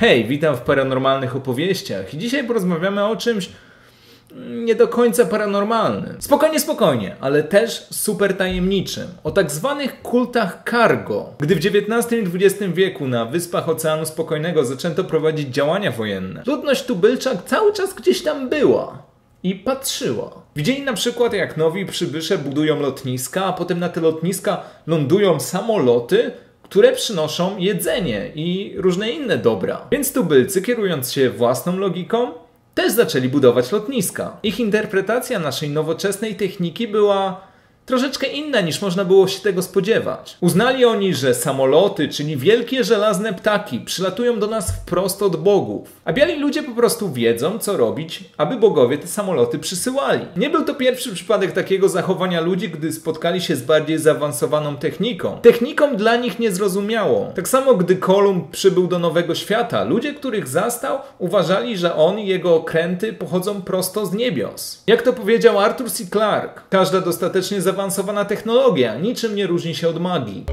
Hej, witam w paranormalnych opowieściach dzisiaj porozmawiamy o czymś nie do końca paranormalnym. Spokojnie, spokojnie, ale też super tajemniczym. O tak zwanych kultach cargo. Gdy w XIX i XX wieku na wyspach Oceanu Spokojnego zaczęto prowadzić działania wojenne, ludność tubylcza cały czas gdzieś tam była i patrzyła. Widzieli na przykład, jak nowi przybysze budują lotniska, a potem na te lotniska lądują samoloty, które przynoszą jedzenie i różne inne dobra. Więc tubylcy, kierując się własną logiką, też zaczęli budować lotniska. Ich interpretacja naszej nowoczesnej techniki była troszeczkę inna niż można było się tego spodziewać. Uznali oni, że samoloty, czyli wielkie żelazne ptaki, przylatują do nas wprost od bogów. A biali ludzie po prostu wiedzą, co robić, aby bogowie te samoloty przysyłali. Nie był to pierwszy przypadek takiego zachowania ludzi, gdy spotkali się z bardziej zaawansowaną techniką. Techniką dla nich niezrozumiałą. Tak samo gdy Kolumb przybył do Nowego Świata, ludzie, których zastał, uważali, że on i jego okręty pochodzą prosto z niebios. Jak to powiedział Arthur C. Clarke, każda dostatecznie zaawansowana technologia niczym nie różni się od magii.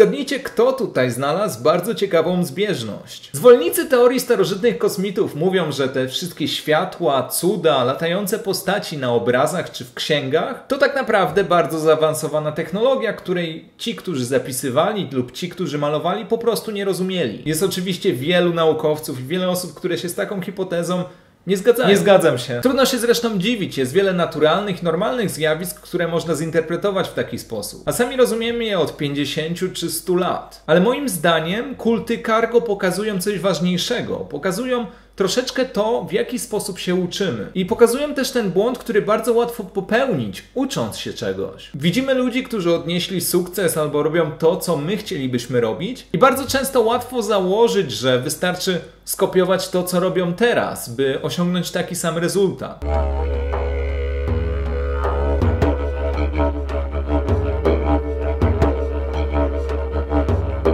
Zgadnijcie, kto tutaj znalazł bardzo ciekawą zbieżność. Zwolennicy teorii starożytnych kosmitów mówią, że te wszystkie światła, cuda, latające postaci na obrazach czy w księgach to tak naprawdę bardzo zaawansowana technologia, której ci, którzy zapisywali lub ci, którzy malowali, po prostu nie rozumieli. Jest oczywiście wielu naukowców i wiele osób, które się z taką hipotezą nie zgadzam. Nie zgadzam się. Trudno się zresztą dziwić. Jest wiele naturalnych, normalnych zjawisk, które można zinterpretować w taki sposób. A sami rozumiemy je od 50 czy 100 lat. Ale moim zdaniem kulty cargo pokazują coś ważniejszego. Pokazują troszeczkę to, w jaki sposób się uczymy. I pokazują też ten błąd, który bardzo łatwo popełnić, ucząc się czegoś. Widzimy ludzi, którzy odnieśli sukces albo robią to, co my chcielibyśmy robić, i bardzo często łatwo założyć, że wystarczy skopiować to, co robią teraz, by osiągnąć taki sam rezultat.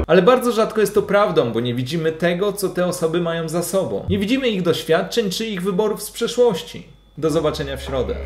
Ale bardzo rzadko jest to prawdą, bo nie widzimy tego, co te osoby mają za sobą. Nie widzimy ich doświadczeń czy ich wyborów z przeszłości. Do zobaczenia w środę.